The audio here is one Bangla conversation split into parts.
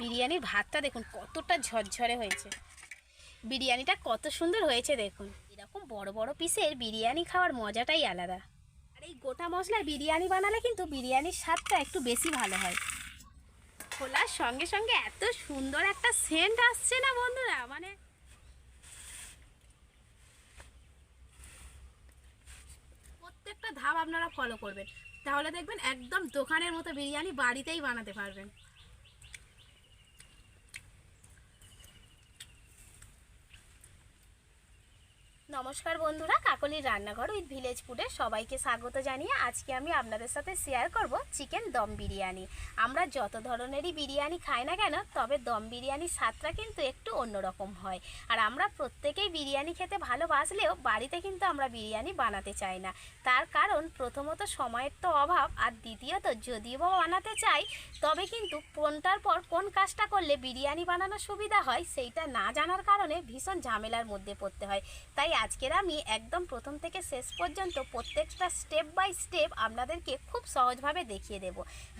বিরিয়ানির ভাতটা দেখুন, কতটা ঝরঝরে হয়েছে। বিরিয়ানিটা কত সুন্দর হয়েছে দেখুন। এরকম বড় বড় পিসের বিরিয়ানি খাওয়ার মজাটাই আলাদা। আর এই গোটা মশলায় বিরিয়ানি বানালে কিন্তু বিরিয়ানির স্বাদটা একটু বেশি ভালো হয়। খোলার সঙ্গে সঙ্গে এত সুন্দর একটা সেন্ট আসছে না বন্ধুরা মানে প্রত্যেকটা ধাপ আপনারা ফলো করবেন। তাহলে দেখবেন একদম দোকানের মতো বিরিয়ানি বাড়িতেই বানাতে পারবেন। নমস্কার বন্ধুরা, কাকলির রান্নাঘর উইথ ভিলেজ ফুডে সবাইকে স্বাগত জানিয়ে আজকে আমি আপনাদের সাথে শেয়ার করব চিকেন দম বিরিয়ানি। আমরা যত ধরনেরই বিরিয়ানি খাই না কেন, তবে দম বিরিয়ানির স্বাদটা কিন্তু একটু অন্যরকম হয়। আর আমরা প্রত্যেকেই বিরিয়ানি খেতে ভালোবাসলেও বাড়িতে কিন্তু আমরা বিরিয়ানি বানাতে চাই না। তার কারণ প্রথমত সময়ের তো অভাব, আর দ্বিতীয়ত যদিও বা বানাতে চাই, তবে কিন্তু কোনটার পর কোন কাজটা করলে বিরিয়ানি বানানোর সুবিধা হয়, সেইটা না জানার কারণে ভীষণ ঝামেলার মধ্যে পড়তে হয়। তাই আজকের আমি একদম প্রথম থেকে শেষ পর্যন্ত প্রত্যেকটা স্টেপ বাই স্টেপ আপনাদেরকে খুব সহজভাবে দেখিয়ে দেব।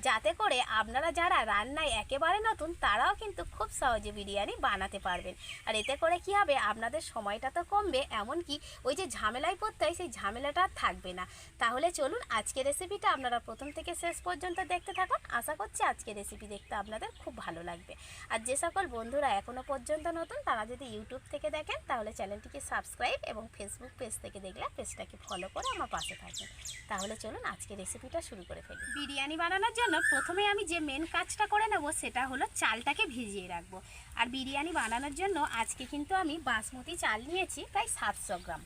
যাতে করে আপনারা যারা রান্নায় একেবারে নতুন, তারাও কিন্তু খুব সহজে বিরিয়ানি বানাতে পারবেন। আর এতে করে কি হবে? আপনাদের সময়টা তো কমবে, এমনকি ওই যে ঝামেলায় পড়তে হয়, সেই ঝামেলাটা আর থাকবে না। তাহলে চলুন আজকের রেসিপিটা আপনারা প্রথম থেকে শেষ পর্যন্ত দেখতে থাকুন। আশা করছি আজকের রেসিপি দেখতে আপনাদের খুব ভালো লাগবে। আর যে সকল বন্ধুরা এখনও পর্যন্ত নতুন, তারা যদি ইউটিউব থেকে দেখেন, তাহলে চ্যানেলটিকে সাবস্ক্রাইব এবং ফেসবুক পেজ থেকে দেখলে পেজটাকে ফলো করে আমার পাশে থাকবেন তাহলে চলুন আজকে রেসিপিটা শুরু করে ফেলি। বিরিয়ানি বানানোর জন্য প্রথমে আমি যে মেন কাজটা করে নেব সেটা হলো চালটাকে ভিজিয়ে রাখব। আর বিরিয়ানি বানানোর জন্য আজকে কিন্তু আমি বাসমতি চাল নিয়েছি প্রায় সাতশো গ্রাম।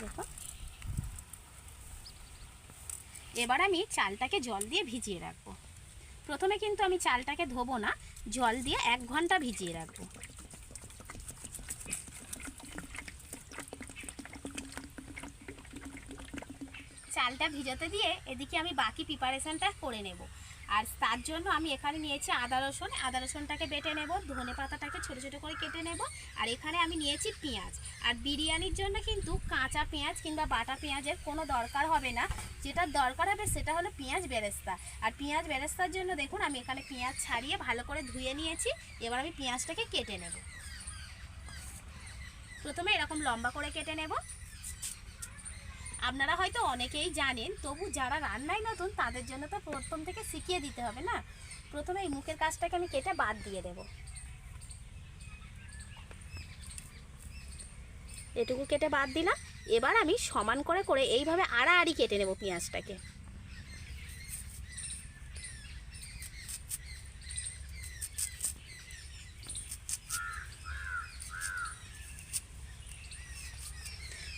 দেখুন। এবার আমি চালটাকে জল দিয়ে ভিজিয়ে রাখব। প্রথমে কিন্তু আমি চালটাকে ধোবো না, জল দিয়ে এক ঘণ্টা ভিজিয়ে রাখব। চালটা ভিজাতে দিয়ে এদিকে আমি বাকি প্রিপারেশনটা করে নেব। আর তার জন্য আমি এখানে নিয়েছি আদা রসুন। আদা রসুনটাকে বেটে নেব, ধনে পাতাটাকে ছোটো ছোটো করে কেটে নেব। আর এখানে আমি নিয়েছি পেঁয়াজ। আর বিরিয়ানির জন্য কিন্তু কাঁচা পেঁয়াজ কিংবা বাটা পেঁয়াজের কোনো দরকার হবে না। যেটা দরকার হবে সেটা হলো পেঁয়াজ বেরেস্তা। আর পেঁয়াজ বেরেস্তার জন্য দেখুন, আমি এখানে পেঁয়াজ ছাড়িয়ে ভালো করে ধুয়ে নিয়েছি। এবার আমি পেঁয়াজটাকে কেটে নেব। প্রথমে এরকম লম্বা করে কেটে নেব। আপনারা হয়তো অনেকেই জানেন, তবু যারা রান্নায় নতুন, তাদের জন্য তো প্রথম থেকে শিখিয়ে দিতে হবে না? প্রথমে এই মুখের কাজটাকে আমি কেটে বাদ দিয়ে দেব। এটুকু কেটে বাদ দিলাম। এবার আমি সমান করে করে এইভাবে আড়াআড়ি কেটে নেব পেঁয়াজটাকে।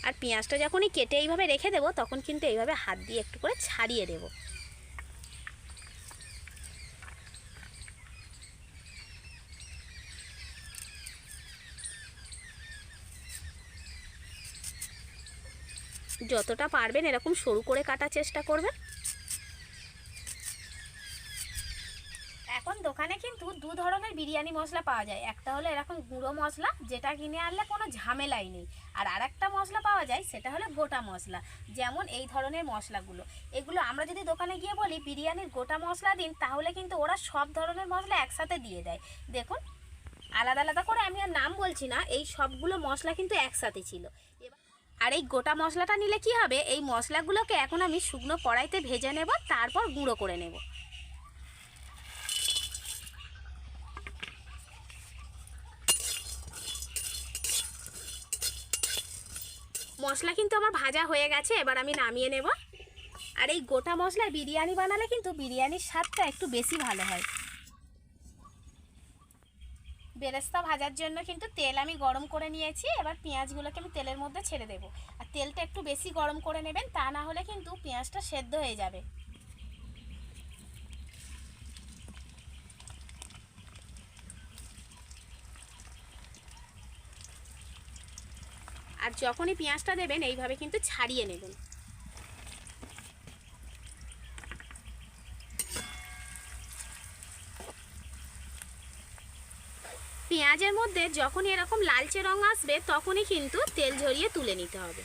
আর পেঁয়াজটা যখনই কেটে এইভাবে রেখে দেবো, তখন কিন্তু এইভাবে হাত দিয়ে একটু করে ছাড়িয়ে দেবো। যতটা পারবেন এরকম সরু করে কাটার চেষ্টা করবেন এখন দোকানে কিন্তু দু ধরনের বিরিয়ানি মশলা পাওয়া যায়। একটা হলো এরকম গুঁড়ো মশলা, যেটা কিনে আনলে কোনো ঝামেলাই নেই। আর আরেকটা মশলা পাওয়া যায়, সেটা হলো গোটা মশলা। যেমন এই ধরনের মশলাগুলো। এগুলো আমরা যদি দোকানে গিয়ে বলি, বিরিয়ানির গোটা মশলা দিন, তাহলে কিন্তু ওরা সব ধরনের মশলা একসাথে দিয়ে দেয়। দেখুন, আলাদা আলাদা করে আমি আর নাম বলছি না, এই সবগুলো মশলা কিন্তু একসাথে ছিল। আর এই গোটা মশলাটা নিলে কি হবে? এই মশলাগুলোকে এখন আমি শুকনো কড়াইতে ভেজে নেব, তারপর গুঁড়ো করে নেব। মশলা কিন্তু আমার ভাজা হয়ে গেছে, এবার আমি নামিয়ে নেব। আর এই গোটা মশলায় বিরিয়ানি বানালে কিন্তু বিরিয়ানির স্বাদটা একটু বেশি ভালো হয়। বেরেস্তা ভাজার জন্য কিন্তু তেল আমি গরম করে নিয়েছি, এবার পেঁয়াজগুলোকে আমি তেলের মধ্যে ছেড়ে দেবো। আর তেলটা একটু বেশি গরম করে নেবেন, তা না হলে কিন্তু পেঁয়াজটা সেদ্ধ হয়ে যাবে। যখনই পেঁয়াজটা দেবেন, এইভাবে কিন্তু ছাড়িয়ে নেবেন। পেঁয়াজের মধ্যে যখনই এরকম লালচে রং আসবে, তখনই কিন্তু তেল ঝরিয়ে তুলে নিতে হবে।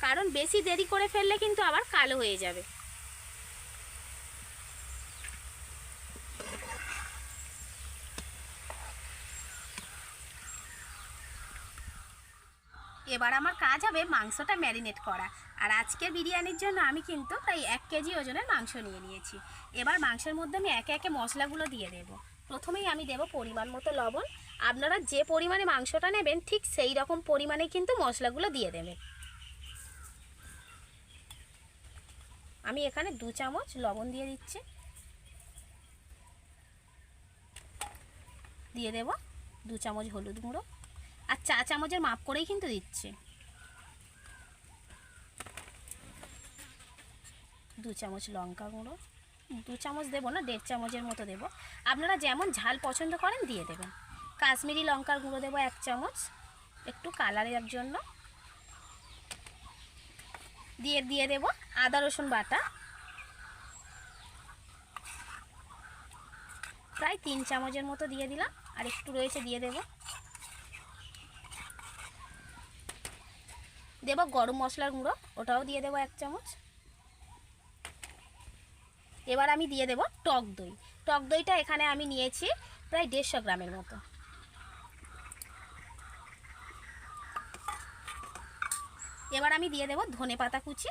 কারণ বেশি দেরি করে ফেললে কিন্তু আবার কালো হয়ে যাবে। এবার আমার কাজ হবে মাংসটা ম্যারিনেট করা। আর আজকের বিরিয়ানির জন্য আমি কিন্তু প্রায় এক কেজি ওজনের মাংস নিয়ে নিয়েছি। এবার মাংসের মধ্যে আমি একে একে মশলাগুলো দিয়ে দেবো। প্রথমেই আমি দেব পরিমাণ মতো লবণ। আপনারা যে পরিমাণে মাংসটা নেবেন, ঠিক সেই রকম পরিমাণে কিন্তু মশলাগুলো দিয়ে দেবেন। আমি এখানে দু চামচ লবণ দিয়ে দিচ্ছি। দিয়ে দেব দু চামচ হলুদ গুঁড়ো। আর চা চামচের মাপ করেই কিন্তু দিচ্ছে। দু চামচ লঙ্কা গুঁড়ো, দু চামচ দেবো না, দেড় চামচের মতো দেবো। আপনারা যেমন ঝাল পছন্দ করেন দিয়ে দেবেন। কাশ্মীরি লঙ্কার গুঁড়ো দেবো এক চামচ, একটু কালারের জন্য। দিয়ে দিয়ে দেব আদা, রসুন বাটা। প্রায় তিন চামচের মতো দিয়ে দিলাম, আর একটু রয়েছে দিয়ে দেব। দেব গরম মশলার গুঁড়ো, ওটাও দিয়ে দেবো এক চামচ। এবার আমি দিয়ে দেব টক দই। টক দইটা এখানে আমি নিয়েছি প্রায় দেড়শো গ্রামের মতো। এবার আমি দিয়ে দেব ধনে পাতা কুচি।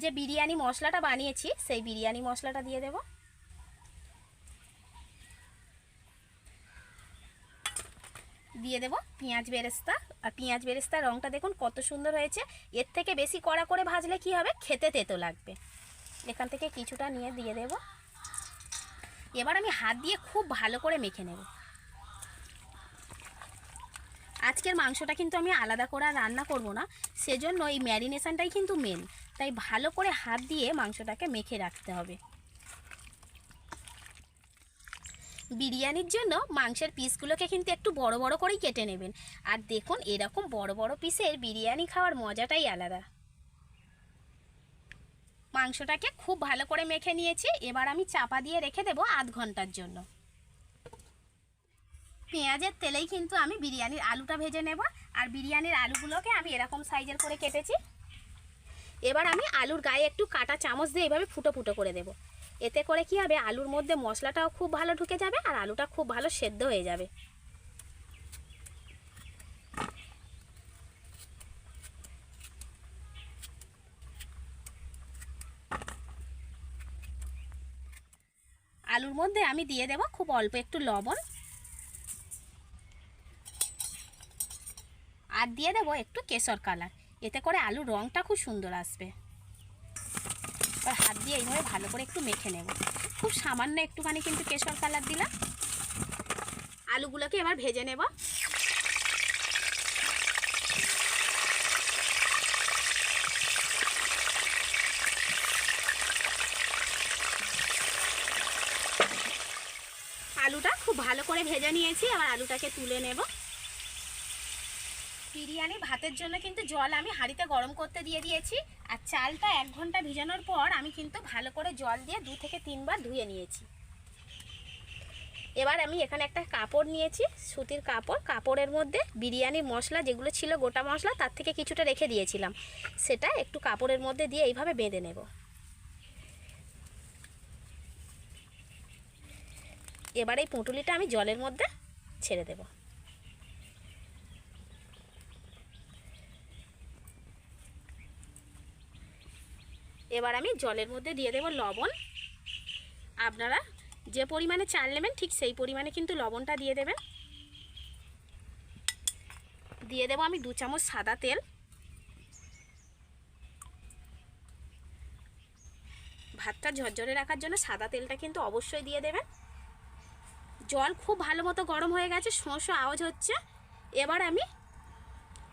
যে বিরিয়ানি মশলাটা বানিয়েছি, সেই বিরিয়ানি মশলাটা দিয়ে দেব। দিয়ে দেব। পেঁয়াজ বেরেস্তা। আর পেঁয়াজ বেরেস্তার রঙটা দেখুন কত সুন্দর হয়েছে। এর থেকে বেশি কড়া করে ভাজলে কি হবে? খেতে তেতো লাগবে। এখান থেকে কিছুটা নিয়ে দিয়ে দেব। এবার আমি হাত দিয়ে খুব ভালো করে মেখে নেব। আজকের মাংসটা কিন্তু আমি আলাদা করে রান্না করব না। সেজন্য এই ম্যারিনেশনটাই কিন্তু মেন তাই ভালো করে হাত দিয়ে মাংসটাকে মেখে রাখতে হবে। বিরিয়ানির জন্য মাংসের পিসগুলোকে কিন্তু একটু বড় বড় করেই কেটে নেবেন। আর দেখুন, এরকম বড় বড় পিসের বিরিয়ানি খাওয়ার মজাটাই আলাদা। মাংসটাকে খুব ভালো করে মেখে নিয়েছি। এবার আমি চাপা দিয়ে রেখে দেবো আধ ঘণ্টার জন্য। পেঁয়াজের তেলেই কিন্তু আমি বিরিয়ানির আলুটা ভেজে নেব। আর বিরিয়ানির আলুগুলোকে আমি এরকম সাইজের করে কেটেছি। এবার আমি আলুর গায়ে একটু কাটা চামচ দিয়ে এভাবে ফুটো ফুটো করে দেব। এতে করে কি হবে? আলুর মধ্যে মশলাটাও খুব ভালো ঢুকে যাবে আর আলুটা খুব ভালো সেদ্ধ হয়ে যাবে। আলুর মধ্যে আমি দিয়ে দেব খুব অল্প একটু লবণ। আর দিয়ে দেবো একটু কেশর কালার। এতে করে আলুর রঙটা খুব সুন্দর আসবে। দিয়ে এইভাবে ভালো করে একটু মেখে নেব। খুব সামান্য একটুখানি কিন্তু কেশর কালার দিলাম। আলুগুলোকে এবার ভেজে নেব। আলুটা খুব ভালো করে ভেজে নিয়েছি, এবার আলুটাকে তুলে নেব। বিরিয়ানি ভাতের জন্য কিন্তু জল আমি হাঁড়িতে গরম করতে দিয়ে দিয়েছি। আর চালটা এক ঘণ্টা ভিজানোর পর আমি কিন্তু ভালো করে জল দিয়ে দু থেকে তিনবার ধুয়ে নিয়েছি। এবার আমি এখানে একটা কাপড় নিয়েছি, সুতির কাপড়। কাপড়ের মধ্যে বিরিয়ানির মশলা যেগুলো ছিল, গোটা মশলা, তার থেকে কিছুটা রেখে দিয়েছিলাম। সেটা একটু কাপড়ের মধ্যে দিয়ে এইভাবে বেঁধে নেব। এবার এই পুঁটুলিটা আমি জলের মধ্যে ছেড়ে দেবো। এবার আমি জলের মধ্যে দিয়ে দেবো লবণ। আপনারা যে পরিমাণে চাল নেবেন ঠিক সেই পরিমাণে কিন্তু লবণটা দিয়ে দেবেন। দিয়ে দেবো আমি দু চামচ সাদা তেল। ভাতটা ঝরঝরে রাখার জন্য সাদা তেলটা কিন্তু অবশ্যই দিয়ে দেবেন। জল খুব ভালো মতো গরম হয়ে গেছে শোঁ আওয়াজ হচ্ছে। এবার আমি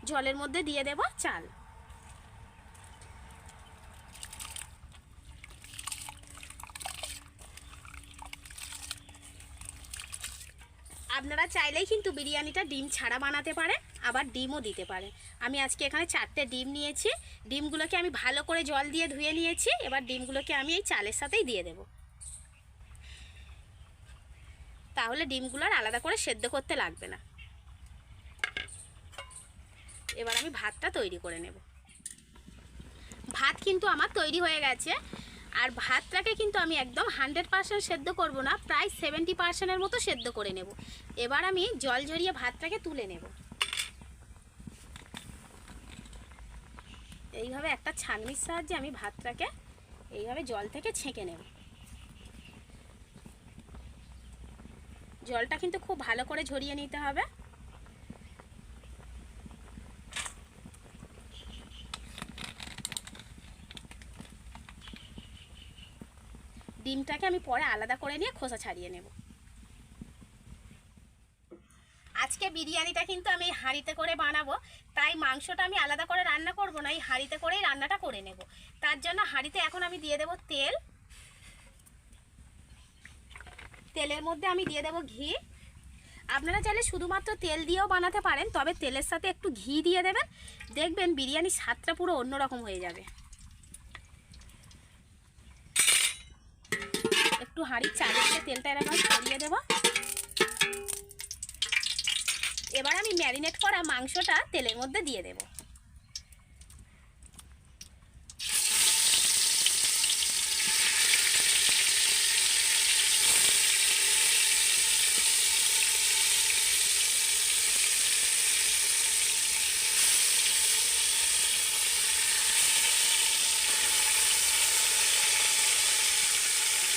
জলের মধ্যে দিয়ে দেব চাল। আপনারা চাইলেই কিন্তু বিরিয়ানিটা ডিম ছাড়া বানাতে পারেন আবার ডিমও দিতে পারেন আমি আজকে এখানে চারটে ডিম নিয়েছি। ডিমগুলোকে আমি ভালো করে জল দিয়ে ধুয়ে নিয়েছি। এবার ডিমগুলোকে আমি এই চালের সাথেই দিয়ে দেব। তাহলে ডিমগুলো আর আলাদা করে সেদ্ধ করতে লাগবে না। এবার আমি ভাতটা তৈরি করে নেব। ভাত কিন্তু আমার তৈরি হয়ে গেছে। আর ভাতটাকে কিন্তু আমি একদম হান্ড্রেড পার্সেন্ট সেদ্ধ করব না, প্রায় সেভেন্টি পার্সেন্টের মতো সেদ্ধ করে নেব। এবার আমি জল ঝরিয়ে ভাতটাকে তুলে নেব। এইভাবে একটা ছাঁকনির সাহায্যে আমি ভাতটাকে এইভাবে জল থেকে ছেঁকে নেব। জলটা কিন্তু খুব ভালো করে ঝরিয়ে নিতে হবে। ডিমটাকে আমি পরে আলাদা করে নিয়ে খোসা ছাড়িয়ে নেব। আজকে বিরিয়ানিটা কিন্তু আমি হাঁড়িতে করে বানাবো, তাই মাংসটা আমি আলাদা করে রান্না করব না, এই হাঁড়িতে করেই রান্নাটা করে নেব। তার জন্য হাঁড়িতে এখন আমি দিয়ে দেব তেল। তেলের মধ্যে আমি দিয়ে দেব ঘি। আপনারা চাইলে শুধুমাত্র তেল দিয়েও বানাতে পারেন, তবে তেলের সাথে একটু ঘি দিয়ে দেবেন। দেখবেন বিরিয়ানির স্বাদটা পুরো অন্যরকম হয়ে যাবে। একটু হাঁড়ির দিয়ে তেলটা এরকম ছড়িয়ে দেব। এবার আমি ম্যারিনেট করা মাংসটা তেলের মধ্যে দিয়ে দেব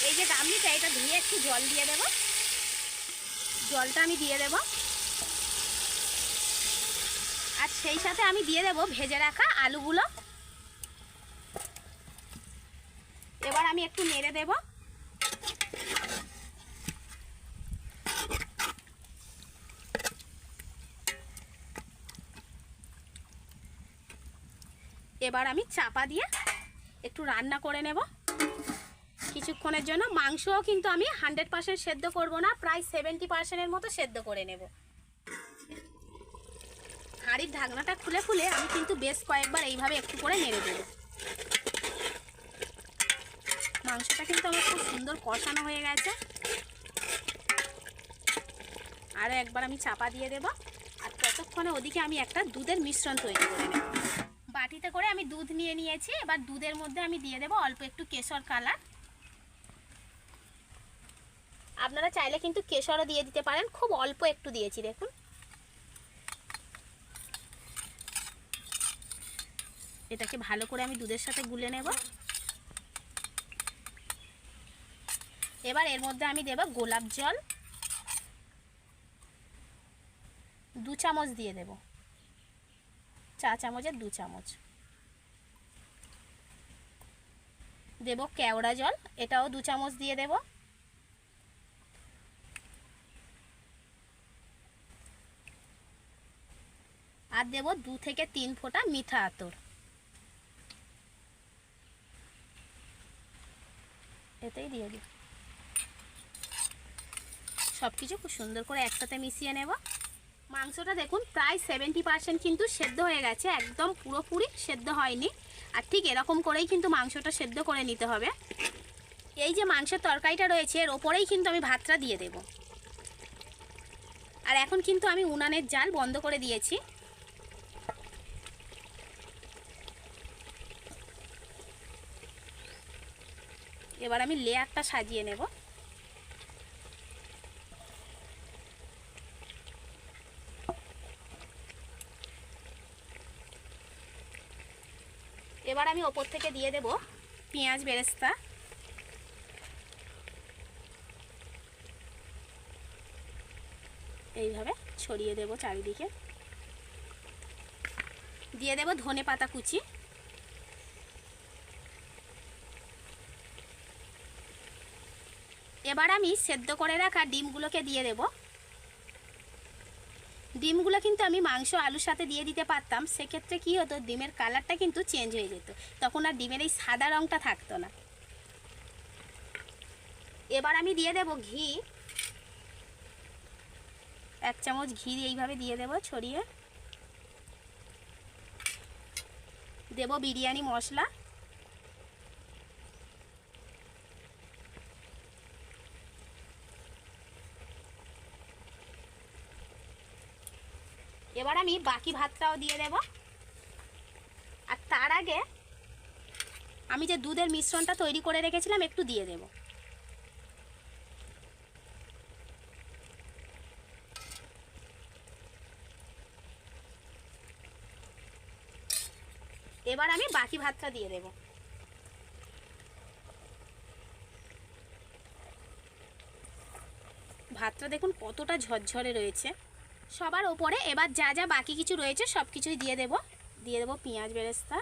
এই যে গামলিটা এটা ধুয়ে একটু জল দিয়ে দেব। জলটা আমি দিয়ে দেব। আর সেই সাথে আমি দিয়ে দেব ভেজে রাখা আলুগুলো। এবার আমি একটু নেড়ে দেব। এবার আমি চাপা দিয়ে একটু রান্না করে নেব। কিছুক্ষণের জন্য মাংসও কিন্তু আমি হান্ড্রেড পার্সেন্ট সেদ্ধ করব না, প্রায় সেভেন্টি পার্সেন্টের মতো সেদ্ধ করে নেব। হাঁড়ির ঢাকনাটা খুলে খুলে আমি কিন্তু বেশ কয়েকবার এইভাবে একটু করে নেড়ে দেব। মাংসটা কিন্তু আমার খুব সুন্দর কষানো হয়ে গেছে। আরও একবার আমি চাপা দিয়ে দেব। আর ততক্ষণে ওদিকে আমি একটা দুধের মিশ্রণ তৈরি করে নেব। বাটিতে করে আমি দুধ নিয়ে নিয়েছি। এবার দুধের মধ্যে আমি দিয়ে দেবো অল্প একটু কেশর কালার। আপনারা চাইলে কিন্তু কেশরও দিয়ে দিতে পারেন। খুব অল্প একটু দিয়েছি, দেখুন। এটাকে ভালো করে আমি দুধের সাথে গুলে নেব। এবার এর মধ্যে আমি দেব গোলাপ জল। দু চামচ দিয়ে দেব। চা চামচের দু চামচ। দেব কেওড়া জল, এটাও দু চামচ দিয়ে দেবো। আর দেব দু থেকে তিন ফোঁটা মিঠা আতর। এতেই দিয়ে দিই। সব কিছু খুব সুন্দর করে একসাথে মিশিয়ে নেব। মাংসটা দেখুন, প্রায় সেভেন্টি পার্সেন্ট কিন্তু সেদ্ধ হয়ে গেছে, একদম পুরোপুরি সেদ্ধ হয়নি। আর ঠিক এরকম করেই কিন্তু মাংসটা সেদ্ধ করে নিতে হবে। এই যে মাংসের তরকারিটা রয়েছে, এর ওপরেই কিন্তু আমি ভাতটা দিয়ে দেব। আর এখন কিন্তু আমি উনানের জাল বন্ধ করে দিয়েছি। এবার আমি লেয়ারটা সাজিয়ে নেব। এবার আমি ওপর থেকে দিয়ে দেব পেঁয়াজ বেরেস্তা। এইভাবে ছড়িয়ে দেব চারিদিকে। দিয়ে দেব ধনে পাতা কুচি। এবার আমি সেদ্ধ করে রাখা ডিমগুলোকে দিয়ে দেব। ডিমগুলো কিন্তু আমি মাংস, আলুর সাথে দিয়ে দিতে পারতাম, সেক্ষেত্রে কী হতো, ডিমের কালারটা কিন্তু চেঞ্জ হয়ে যেত। তখন আর ডিমের এই সাদা রঙটা থাকতো না। এবার আমি দিয়ে দেব ঘি। এক চামচ ঘি এইভাবে দিয়ে দেব ছড়িয়ে। দেব বিরিয়ানি মশলা। এবার আমি বাকি ভাতটাও দিয়ে দেব। আর তার আগে আমি যে দুধের মিশ্রণটা তৈরি করে রেখেছিলাম, একটু দিয়ে দেব। এবার আমি বাকি ভাতটা দিয়ে দেব। ভাতটা দেখুন কতটা ঝরঝরে রয়েছে। সবার ওপরে, এবার যা যা বাকি কিছু রয়েছে সব কিছুই দিয়ে দেব। দিয়ে দেবো পেঁয়াজ বেরেস্তা।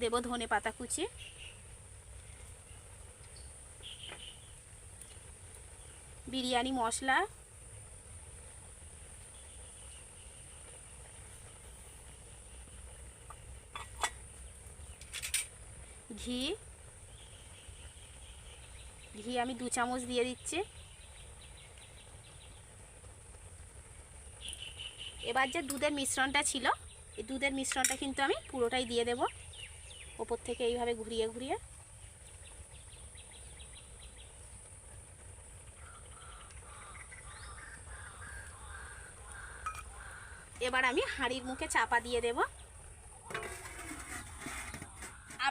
দেব ধনে পাতা কুচি। বিরিয়ানি মশলা। ঘি। ঘি আমি দু চামচ দিয়ে দিচ্ছি। এবার যে দুধের মিশ্রণটা ছিল, এই দুধের মিশ্রণটা কিন্তু আমি পুরোটাই দিয়ে দেব। ওপর থেকে এইভাবে ঘুরিয়ে ঘুরিয়ে। এবার আমি হাঁড়ির মুখে চাপা দিয়ে দেব।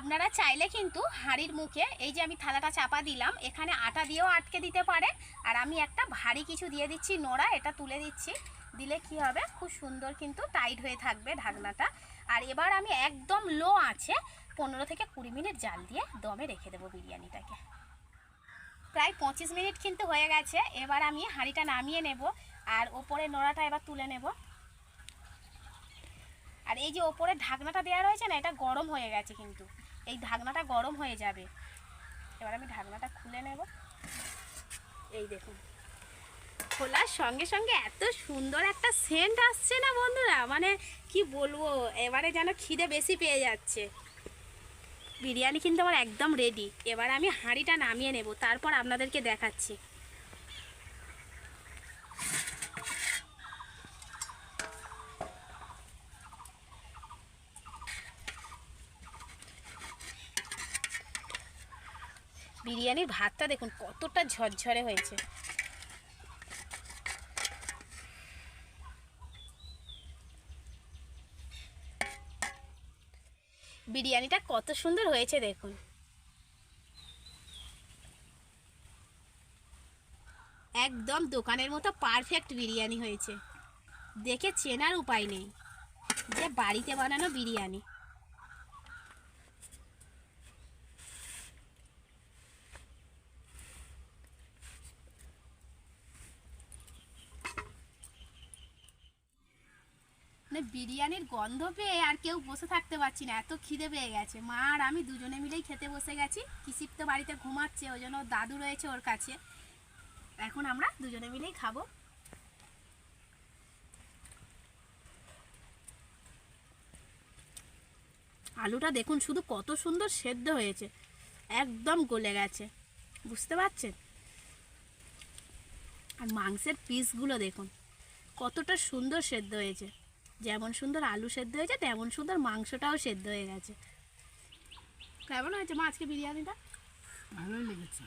আপনারা চাইলে কিন্তু হাঁড়ির মুখে, এই যে আমি থালাটা চাপা দিলাম, এখানে আটা দিয়েও আটকে দিতে পারে আর আমি একটা ভারী কিছু দিয়ে দিচ্ছি, নোড়া, এটা তুলে দিচ্ছি। দিলে কি হবে? খুব সুন্দর কিন্তু টাইট হয়ে থাকবে ঢাকনাটা। আর এবার আমি একদম লো আছে, পনেরো থেকে কুড়ি মিনিট জাল দিয়ে দমে রেখে দেবো বিরিয়ানিটাকে। প্রায় পঁচিশ মিনিট কিন্তু হয়ে গেছে, এবার আমি হাঁড়িটা নামিয়ে নেব আর ওপরে নোড়াটা এবার তুলে নেব। আর এই যে ওপরে ঢাকনাটা দেওয়া রয়েছে না, এটা গরম হয়ে গেছে কিন্তু। এই ঢাকনাটা গরম হয়ে যাবে। এবার আমি ঢাকনাটা খুলে নেব। এই দেখুন। খোলার সঙ্গে সঙ্গে এত সুন্দর একটা সেন্ট আসছে না বন্ধুরা? মানে কি বলব? এবারে যেন খিদে বেশি পেয়ে যাচ্ছে। বিরিয়ানি কিন্তু আমার একদম রেডি এবার আমি হাঁড়িটা নামিয়ে নেব। তারপর আপনাদেরকে দেখাচ্ছি। বিরিয়ানির ভাতটা দেখুন, কতটা ঝরঝরে হয়েছে। বিরিয়ানিটা কত সুন্দর হয়েছে দেখুন। একদম দোকানের মতো পারফেক্ট বিরিয়ানি হয়েছে। দেখে চেনার উপায় নেই। যে বাড়িতে বানানো বিরিয়ানি। মানে বিরিয়ানির গন্ধ পেয়ে আর কেউ বসে থাকতে পারছি না, এত খিদে পেয়ে গেছে। মা আর আমি দুজনে মিলেই খেতে বসে গেছি। কিসিপ তো বাড়িতে ঘুমাচ্ছে, ওই জন্য দাদু রয়েছে ওর কাছে। এখন আমরা দুজনে মিলেই খাব। আলুটা দেখুন, শুধু কত সুন্দর সেদ্ধ হয়েছে, একদম গলে গেছে। বুঝতে পারছেন? আর মাংসের পিসগুলো দেখুন, কতটা সুন্দর সেদ্ধ হয়েছে। যেমন সুন্দর আলু সেদ্ধ হয়েছে তেমন সুন্দর মাংসটাও সেদ্ধ হয়ে গেছে। কেমন হয়েছে মা আজকে বিরিয়ানিটা? ভালোই লেগেছে।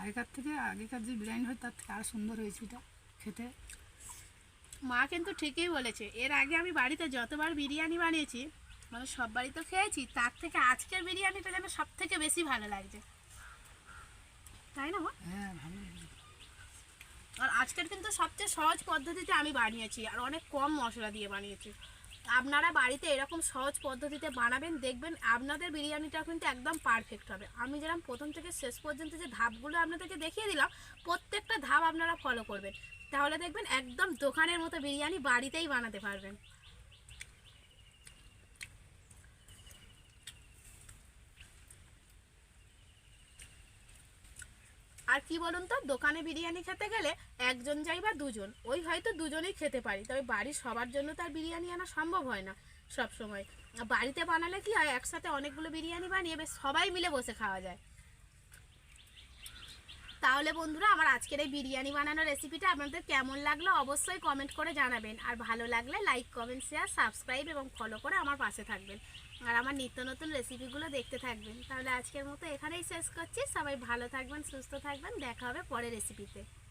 আগেকার থেকে আগেকার যে বিরিয়ানি হয় তার থেকে আরও সুন্দর হয়েছে এটা খেতে। মা কিন্তু ঠিকই বলেছে এর আগে আমি বাড়িতে যতবার বিরিয়ানি বানিয়েছি মানে সব বাড়িতে খেয়েছি তার থেকে আজকের বিরিয়ানিটা যেন সব থেকে বেশি ভালো লাগছে। তাই না মা? হ্যাঁ ভালো আর আজকের কিন্তু সবচেয়ে সহজ পদ্ধতিতে আমি বানিয়েছি, আর অনেক কম মশলা দিয়ে বানিয়েছি। আপনারা বাড়িতে এরকম সহজ পদ্ধতিতে বানাবেন, দেখবেন আপনাদের বিরিয়ানিটা কিন্তু একদম পারফেক্ট হবে। আমি যেরকম প্রথম থেকে শেষ পর্যন্ত যে ধাপগুলো আপনাদেরকে দেখিয়ে দিলাম, প্রত্যেকটা ধাপ আপনারা ফলো করবেন। তাহলে দেখবেন একদম দোকানের মতো বিরিয়ানি বাড়িতেই বানাতে পারবেন। আর কি বলুন তো, দোকানে বিরিয়ানি খেতে গেলে একজন যাই বা দুজন, ওই হয়তো দুজনেই খেতে পারি। তবে বাড়ির সবার জন্য তার বিরিয়ানি আনা সম্ভব হয় না সব সময় বাড়িতে বানালে কি হয়, একসাথে অনেকগুলো বিরিয়ানি বানিয়ে বেশ সবাই মিলে বসে খাওয়া যায়। তাহলে বন্ধুরা, আমার আজকের এই বিরিয়ানি বানানোর রেসিপিটা আপনাদের কেমন লাগল অবশ্যই কমেন্ট করে জানাবেন। আর ভালো লাগলে লাইক কমেন্ট শেয়ার সাবস্ক্রাইব এবং ফলো করে আমার পাশে থাকবেন। আর আমার নিত্য নতুন রেসিপিগুলো দেখতে থাকবেন। তাহলে আজকের মতো এখানেই শেষ করছি। সবাই ভালো থাকবেন, সুস্থ থাকবেন। দেখা হবে পরে রেসিপিতে।